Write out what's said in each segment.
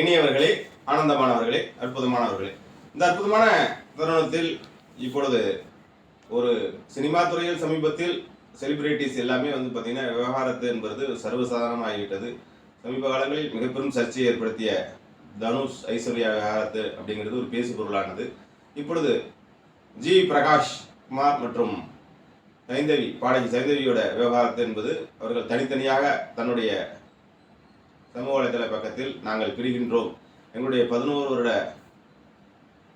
இனியவர்களே ஆனந்தமானவர்களே அற்புதமானவர்களே. இந்த அற்புதமான தருணத்தில் இப்பொழுது ஒரு சினிமா துறையில் சமீபத்தில் செலிபிரிட்டிஸ் எல்லாமே வந்து பார்த்தீங்கன்னா விவகாரத்து என்பது சர்வசாதாரணமாகிவிட்டது. சமீப காலங்களில் மிக பெரும் சர்ச்சையை ஏற்படுத்திய தனுஷ் ஐஸ்வர்யா விவகாரத்து அப்படிங்கிறது ஒரு பேசு பொருளானது. இப்பொழுது ஜி. பிரகாஷ் குமார் மற்றும் சைந்தவி பாடகி சைந்தவியோட விவகாரத்து என்பது அவர்கள் தனித்தனியாக தன்னுடைய சமூக வலைதள பக்கத்தில் நாங்கள் பிரிகின்றோம். எங்களுடைய பதினோரு வருட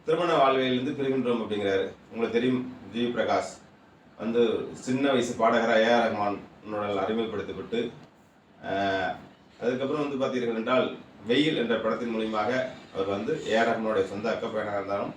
திருமண வாழ்விலிருந்து பிரிகின்றோம் அப்படிங்கிறாரு. உங்களுக்கு தெரியும் ஜி. பிரகாஷ். வந்து சின்ன வயசு பாடகராக ஏஆர் ஆர் ரஹ்மான் அறிமுகப்படுத்தப்பட்டு அதுக்கப்புறம் வந்து பார்த்தீர்கள் என்றால் வெயில் என்ற படத்தின் மூலியமாக அவர் வந்து ஏஆர் ஆர் ரஹ்மானுடைய சொந்த அக்கப்பயனாக இருந்தாலும்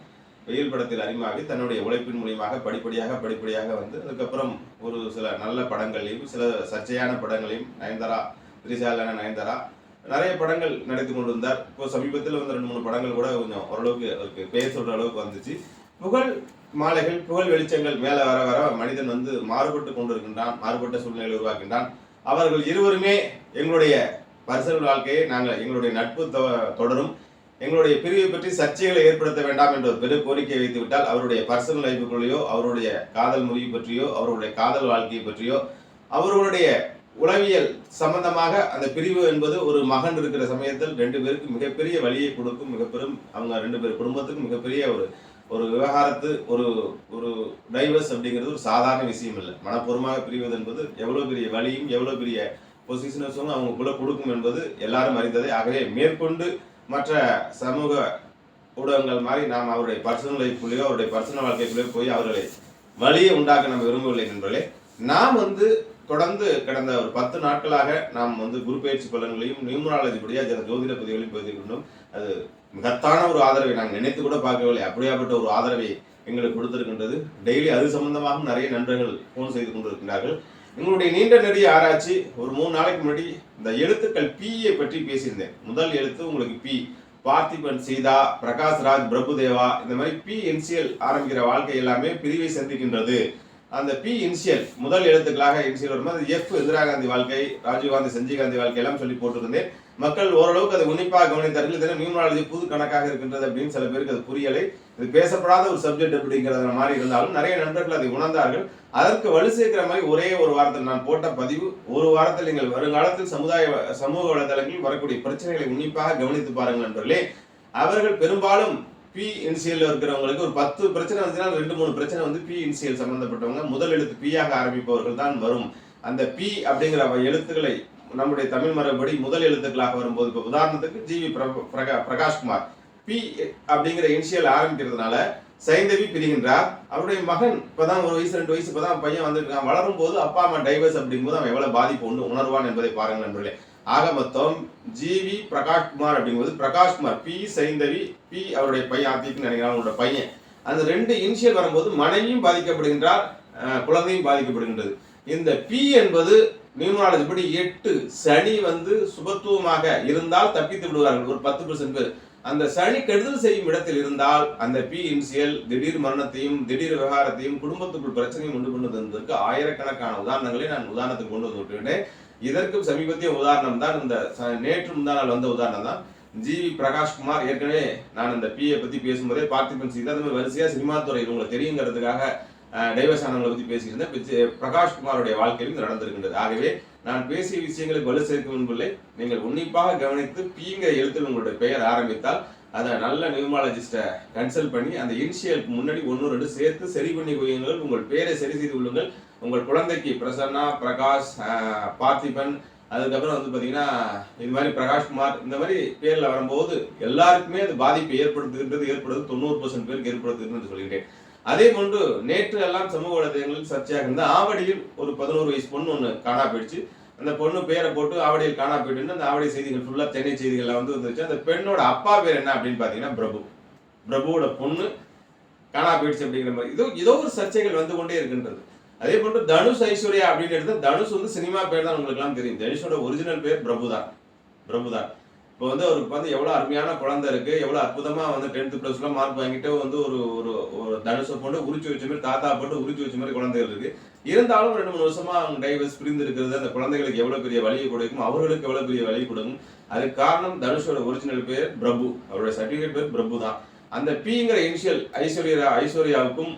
வெயில் படத்தில் அறிமுகமாகி தன்னுடைய உழைப்பின் மூலியமாக படிப்படியாக படிப்படியாக வந்து அதுக்கப்புறம் ஒரு சில நல்ல படங்களையும் சில சர்ச்சையான படங்களையும் நயன்தாரா திரிசாலான நயன்தாரா நிறைய படங்கள் நடித்து கொண்டு வந்தார் இப்போ சமீபத்தில் வந்து ரெண்டு மூணு படங்கள் கூட கொஞ்சம் ஓரளவுக்கு அவருக்கு பேர் சொல்ற அளவுக்கு வந்துச்சு. புகழ் மாலைகள் புகழ் வெளிச்சங்கள் மேலே வர வர மனிதன் வந்து மாறுபட்டு கொண்டிருக்கின்றான் மாறுபட்ட சூழ்நிலை உருவாக்கின்றான் அவர்கள் இருவருமே எங்களுடைய பர்சனல் வாழ்க்கையை நாங்கள் எங்களுடைய நட்பு தொ- தொடரும். எங்களுடைய பிரிவை பற்றி சர்ச்சைகளை ஏற்படுத்த வேண்டாம் என்ற ஒரு பெரு கோரிக்கை வைத்துவிட்டால் அவருடைய பர்சனல் லைஃபுக்குள்ளேயோ அவருடைய காதல் முறிவு பற்றியோ அவருடைய காதல் வாழ்க்கையை பற்றியோ அவர்களுடைய உளவியல் சம்பந்தமாக அந்த பிரிவு என்பது ஒரு மகன் இருக்கிற சமயத்தில் ரெண்டு பேருக்கு மிகப்பெரிய வழியை கொடுக்கும் மிகப்பெரும் அவங்க ரெண்டு பேர் குடும்பத்துக்கும் மிகப்பெரிய ஒரு ஒரு விவகாரத்து ஒரு ஒரு டைவர்ஸ் அப்படிங்கிறது ஒரு சாதாரண விஷயம் இல்லை. மனப்பூர்வமாக பிரிவது என்பது எவ்வளோ பெரிய வழியும் எவ்வளோ பெரிய பொசிஷனஸும் அவங்களுக்குள்ள கொடுக்கும் என்பது எல்லாரும் அறிந்ததே ஆகவே மேற்கொண்டு மற்ற சமூக ஊடகங்கள் மாதிரி நாம் அவருடைய பர்சனல் லைஃப்லேயோ அவருடைய பர்சனல் வாழ்க்கைக்குள்ளேயோ போய் அவர்களை வழியை உண்டாக்க நம்ம விரும்பவில்லை நண்பர்களே. நாம் வந்து தொடர்ந்து கடந்த ஒரு பத்து நாட்களாக நாம் வந்து குரு பயிற்சி பலன்களையும் நியூமராலஜி படியா சில ஜோதிட பதிவுகளையும் பதிவிடணும் அது மகத்தான ஒரு ஆதரவை நாங்கள் நினைத்து கூட பார்க்கவில்லை. அப்படியாப்பட்ட ஒரு ஆதரவை எங்களுக்கு கொடுத்திருக்கின்றது. டெய்லி அது சம்பந்தமாகவும் நிறைய நண்பர்கள் ஃபோன் செய்து கொண்டிருக்கிறார்கள் எங்களுடைய நீண்ட நெடிய ஆராய்ச்சி ஒரு மூணு நாளைக்கு முன்னாடி இந்த எழுத்துக்கள் பியை பற்றி பேசியிருந்தேன். முதல் எழுத்து உங்களுக்கு பி பார்த்திபன் சீதா பிரகாஷ் ராஜ் பிரபுதேவா இந்த மாதிரி பி என்சிஎல் ஆரம்பிக்கிற வாழ்க்கை எல்லாமே பிரிவை சந்திக்கின்றது. அந்த பி இன்சியல் முதல் எழுத்துக்களாக இன்சியல் வரும்போது எஃப் இந்திரா காந்தி வாழ்க்கை ராஜீவ்காந்தி சஞ்சய் காந்தி வாழ்க்கை எல்லாம் சொல்லி போட்டிருந்தேன். மக்கள் ஓரளவுக்கு அதை உன்னிப்பாக கவனித்தார்கள் இதெல்லாம் நியூமராலஜி புது கணக்காக இருக்கின்றது அப்படின்னு சில பேருக்கு அது புரியலை. இது பேசப்படாத ஒரு சப்ஜெக்ட் அப்படிங்கிறது மாதிரி இருந்தாலும் நிறைய நண்பர்கள் அதை உணர்ந்தார்கள். அதற்கு வலு சேர்க்கிற மாதிரி ஒரே ஒரு வாரத்தில் நான் போட்ட பதிவு ஒரு வாரத்தில் நீங்கள் வருங்காலத்தில் சமுதாய சமூக வலைதளங்களில் வரக்கூடிய பிரச்சனைகளை உன்னிப்பாக கவனித்து பாருங்கள் நண்பர்களே. அவர்கள் பெரும்பாலும் பி இன்சியல் இருக்கிறவங்களுக்கு ஒரு பத்து பிரச்சனை வந்துச்சுன்னா ரெண்டு மூணு பிரச்சனை வந்து பி இன்சியல் சம்பந்தப்பட்டவங்க முதல் எழுத்து பியாக ஆரம்பிப்பவர்கள் தான் வரும். அந்த பி அப்படிங்கிற எழுத்துக்களை நம்முடைய தமிழ் மரபடி முதல் எழுத்துக்களாக வரும்போது இப்போ உதாரணத்துக்கு ஜிவி பிரகா பிரகாஷ்குமார். பி அப்படிங்கிற இனிஷியல் ஆரம்பிக்கிறதுனால சைந்தவி பிரிகின்றார். அவருடைய மகன் இப்பதான் ஒரு வயசு ரெண்டு வயசு இப்பதான் பையன் வந்திருக்கான். வளரும் போது அப்பா அம்மா டைவர்ஸ் அப்படிங்கும்போது அவன் எவ்வளவு பாதிப்பு உண்டு உணர்வான் என்பதை பாருங்க நண்பர்களே. ஆக மொத்தம் ஜிவி பிரகாஷ்குமார் அப்படிங்கும்போது பிரகாஷ்குமார் பி சைந்தவி பி அவருடைய பையன் ஆத்திக்கு நினைக்கிறான் அவரோட பையன். அந்த ரெண்டு இனிஷியல் வரும்போது மனைவியும் பாதிக்கப்படுகின்றார் குழந்தையும் பாதிக்கப்படுகின்றது. இந்த பி என்பது நியூமராலஜி படி எட்டு சனி வந்து சுபத்துவமாக இருந்தால் தப்பித்து விடுவார்கள். ஒரு பத்து பெர்சன்ட் பேர். அந்த சனி கெடுதல் செய்யும் இடத்தில் இருந்தால் அந்த பி இன்சியல் திடீர் மரணத்தையும் திடீர் விவகாரத்தையும் குடும்பத்துக்குள் பிரச்சனையும் உண்டு கொண்டு வந்ததற்கு ஆயிரக்கணக்கான உதாரணங்களை நான் உதாரணத்துக்கு கொண்டு வந்து விட்டுவிட்டேன். இதற்கும் சமீபத்திய உதாரணம் தான் இந்த ச- நேற்று முந்தா நாள் வந்த உதாரணம் தான். ஜிவி பிரகாஷ்குமார் ஏற்கனவே நான் இந்த பிஏ பத்தி பேசும்போதே பார்த்திபன் சிங் அது மாதிரி வரிசையா சினிமா துறை உங்களுக்கு தெரியுங்கிறதுக்காக டைவர்ஸ் ஆனவங்களை பத்தி பேசியிருந்தேன் இப்ப ஜி- பிரகாஷ்குமாருடைய வாழ்க்கையிலும் இது நடந்திருக்கின்றது. ஆகவே நான் பேசிய விஷயங்களுக்கு வலு சேர்க்கும் முன்பில்லை நீங்கள் உன்னிப்பாக கவனித்து பீங்கிற எழுத்தில் உங்களுடைய பெயர் ஆரம்பித்தால் அதை நல்ல நியூமாலஜிஸ்ட்டை கன்சல்ட் பண்ணி அந்த இனிஷியலுக்கு முன்னாடி ஒன்று ரெண்டு சேர்த்து சரி பண்ணி கொள்ளுங்கள் உங்கள் பேரை சரி செய்து கொள்ளுங்கள். உங்கள் குழந்தைக்கு பிரசன்னா பிரகாஷ் பார்த்திபன் அதுக்கப்புறம் வந்து பார்த்தீங்கன்னா இது மாதிரி பிரகாஷ்குமார் இந்த மாதிரி பேரில் வரும்போது எல்லாருக்குமே அது பாதிப்பை ஏற்படுத்துகின்றது ஏற்படுது தொண்ணூறு பர்சன்ட் பேருக்கு ஏற்படுத்துகிறது சொல்லிட்டேன் அதே போன்று நேற்று எல்லாம் சமூக வலைதளங்களில் சர்ச்சையாக இருந்த ஆவடியில் ஒரு பதினோரு வயசு பொண்ணு ஒன்று காணா போயிடுச்சு. அந்த பொண்ணு பேரை போட்டு ஆவடியில் காணா போயிட்டு அந்த ஆவடி செய்திகள் ஃபுல்லாக சென்னை செய்திகளில் வந்து வந்துச்சு அந்த பெண்ணோட அப்பா பேர் என்ன அப்படின்னு பார்த்தீங்கன்னா பிரபு. பிரபுவோட பொண்ணு காணா போயிடுச்சு அப்படிங்கிற மாதிரி. இதோ ஏதோ ஒரு சர்ச்சைகள் வந்து கொண்டே இருக்கின்றது. அதே போன்று தனுஷ் ஐஸ்வர்யா அப்படின்னு எடுத்து தனுஷ் வந்து சினிமா பேர் தான் உங்களுக்கு எல்லாம் தெரியும். தனுஷோட ஒரிஜினல் பேர் பிரபுதான். பிரபுதான். இப்போ வந்து அவருக்கு வந்து எவ்வளோ அருமையான குழந்தை இருக்கு எவ்வளோ அற்புதமா வந்து டென்த் ப்ளஸ்ல மார்க் வாங்கிட்டு வந்து ஒரு ஒரு ஒரு தனுசை போட்டு உரிச்சு வச்ச மாதிரி தாத்தா போட்டு உரிச்சு வச்ச மாதிரி குழந்தைகள் இருக்கு. இருந்தாலும் ரெண்டு மூணு வருஷமா அவங்க டைவர்ஸ் பிரிந்து இருக்கிறது அந்த குழந்தைகளுக்கு எவ்வளவு பெரிய வழியை கொடுக்கும் அவர்களுக்கு எவ்வளவு பெரிய வழி கொடுக்கும். அதுக்கு காரணம் தனுஷோட ஒரிஜினல் பேர் பிரபு. அவருடைய சர்டிஃபிகேட் பேர் பிரபு தான் அந்த பிங்கிற இனிஷியல் ஐஸ்வர்யா ஐஸ்வர்யாவுக்கும்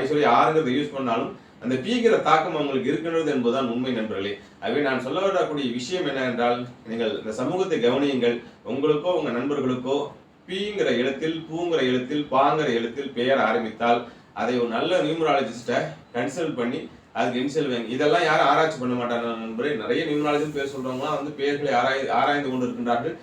ஐஸ்வர்யா ஆறுங்கிறத யூஸ் பண்ணாலும் அந்த பீங்கிற தாக்கம் அவங்களுக்கு இருக்கின்றது என்பதுதான் உண்மை நண்பர்களே. அவை நான் சொல்ல வரக்கூடிய விஷயம் என்ன என்றால் நீங்கள் இந்த சமூகத்தை கவனியுங்கள். உங்களுக்கோ உங்க நண்பர்களுக்கோ பீங்கிற எழுத்தில் பூங்கிற எழுத்தில் பாங்கிற எழுத்தில் பெயர் ஆரம்பித்தால் அதை ஒரு நல்ல நியூமராலஜிஸ்ட்டை கன்சல்ட் பண்ணி அதுக்கு இன்சல் வேங்க இதெல்லாம் யாரும் ஆராய்ச்சி பண்ண மாட்டாங்க நண்பரே நிறைய நியூமராலஜி பேர் சொல்றவங்களாம் வந்து பெயர்களை ஆராய் ஆராய்ந்து கொண்டு இருக்கின்றார்கள்.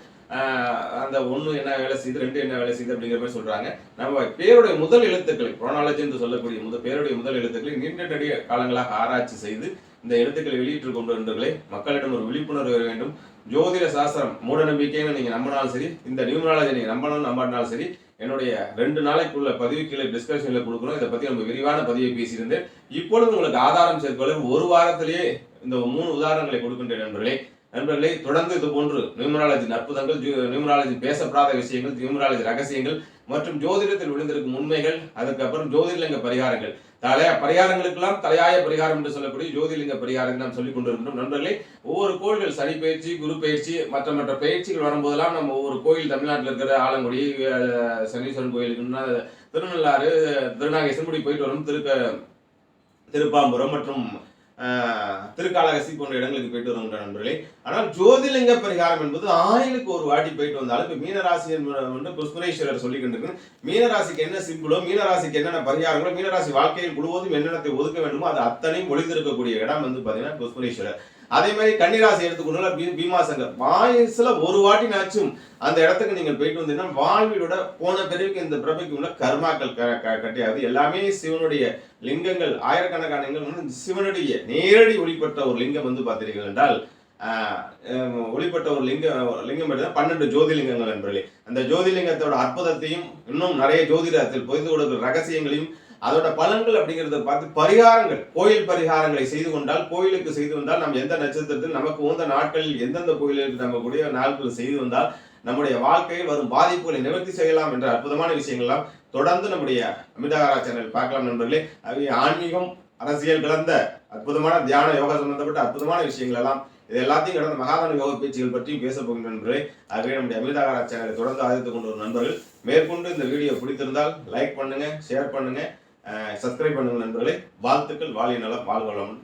அந்த ஒன்று என்ன வேலை செய்யுது ரெண்டு என்ன வேலை செய்யுது அப்படிங்கிற மாதிரி சொல்றாங்க. நம்ம பேருடைய முதல் எழுத்துக்களை குரோனாலஜி என்று சொல்லக்கூடிய முதல் பேருடைய முதல் எழுத்துக்களை நீண்ட காலங்களாக ஆராய்ச்சி செய்து இந்த எழுத்துக்களை வெளியிட்டு கொண்டு வந்தவர்களை மக்களிடம் ஒரு விழிப்புணர்வு வர வேண்டும். ஜோதிட சாஸ்திரம் மூட நம்பிக்கைன்னு நீங்க நம்பினாலும் சரி இந்த நியூமராலஜி நீங்க நம்பணும் நம்பினாலும் சரி என்னுடைய ரெண்டு நாளைக்குள்ள பதிவு கீழே டிஸ்கஷன்ல கொடுக்கணும். இதை பத்தி நம்ம விரிவான பதிவை பேசியிருந்தேன். இப்பொழுது உங்களுக்கு ஆதாரம் சேர்க்கொள்ள ஒரு வாரத்திலேயே இந்த மூணு உதாரணங்களை கொடுக்கின்ற நண்பர்களே. நண்பர்களே தொடர்ந்து இது போன்று நியூமராலஜி அற்புதங்கள் நியூமராலஜி பேசப்படாத விஷயங்கள் நியூமராலஜி ரகசியங்கள் மற்றும் ஜோதிடத்தில் விழுந்திருக்கும் உண்மைகள் அதுக்கப்புறம் ஜோதிர்லிங்க பரிகாரங்கள். தலைய பரிகாரங்களுக்கெல்லாம் தலையாய பரிகாரம் என்று சொல்லக்கூடிய ஜோதிர்லிங்க பரிகாரம் நாம் சொல்லிக் கொண்டிருக்கிறோம் நண்பர்களே ஒவ்வொரு கோயில்கள் சனி பயிற்சி குரு பயிற்சி மற்ற மற்ற பயிற்சிகள் வரும்போதெல்லாம் நம்ம ஒவ்வொரு கோயில் தமிழ்நாட்டில் இருக்கிற ஆலங்குடி சனீஸ்வரன் கோயிலுக்குன்னா திருநள்ளாறு திருநாகேசன்குடி போயிட்டு வரும் திருக்க திருப்பாம்புரம் மற்றும் திருக்காளகசி போன்ற இடங்களுக்கு போயிட்டு வருகின்ற நண்பர்களே. ஆனால் ஜோதிலிங்க பரிகாரம் என்பது ஆயிலுக்கு ஒரு வாட்டி போயிட்டு வந்தாலும் இப்போ மீனராசி வந்து புஷ்பரேஸ்வரர் சொல்லிக்கிட்டு மீனராசிக்கு என்ன சிம்பிளோ மீனராசிக்கு என்னென்ன பரிகாரங்களோ மீனராசி வாழ்க்கையில் முழுவதும் என்னென்னத்தை ஒதுக்க வேண்டுமோ அது அத்தனையும் ஒளிந்திருக்கக்கூடிய இடம் வந்து பார்த்தீங்கன்னா புஷ்பரேஸ்வரர் அதே மாதிரி கன்னிராசி எடுத்துக்கொண்டு பீ- பீமாசங்கர். வாயசுல ஒரு வாட்டி நாச்சும் அந்த இடத்துக்கு நீங்கள் போயிட்டு வந்தீங்கன்னா வாழ்வியோட போன பிறகு இந்த பிறவிக்கு உள்ள கர்மாக்கள் க- க- கட்டியாது. எல்லாமே சிவனுடைய லிங்கங்கள் ஆயிரக்கணக்கான வந்து சிவனுடைய நேரடி ஒளிப்பட்ட ஒரு லிங்கம் வந்து பார்த்தீர்கள் என்றால் ஆஹ், ஒளிப்பட்ட ஒரு லிங்க லிங்கம் பார்த்தீங்கன்னா பன்னெண்டு ஜோதிலிங்கங்கள் நண்பர்களே அந்த ஜோதிலிங்கத்தோட அற்புதத்தையும் இன்னும் நிறைய ஜோதிடத்தில் பொய்ந்து கொடுக்கிற ரகசியங்களையும் அதோட பலன்கள் அப்படிங்கிறத பார்த்து பரிகாரங்கள் கோயில் பரிகாரங்களை செய்து கொண்டால் கோயிலுக்கு செய்து வந்தால் நம்ம எந்த நட்சத்திரத்தில் நமக்கு உந்த நாட்களில் எந்தெந்த கோயிலுக்கு நம்ம கூடிய நாட்கள் செய்து வந்தால் நம்முடைய வாழ்க்கையில் வரும் பாதிப்புகளை நிவர்த்தி செய்யலாம் என்ற அற்புதமான விஷயங்கள்லாம் தொடர்ந்து நம்முடைய அமிதாகாரா சேனல் பார்க்கலாம் நண்பர்களே. அவை ஆன்மீகம் அரசியல் கலந்த அற்புதமான தியான யோகா சம்பந்தப்பட்ட அற்புதமான விஷயங்கள் எல்லாம் இது எல்லாத்தையும் கடந்த மகாதான யோக பேச்சுகள் பற்றியும் பேச போகின்ற நண்பர்களே. ஆகவே நம்முடைய அமிதாகாரா சேனலை தொடர்ந்து ஆதரித்துக் கொண்டு வரும் நண்பர்கள் மேற்கொண்டு இந்த வீடியோ பிடித்திருந்தால் லைக் பண்ணுங்க ஷேர் பண்ணுங்க. சப்ஸ்கிரைப் பண்ணுங்கள் நண்பர்களே. வாழ்த்துக்கள். வாழிய நலம். வாழ்வளம்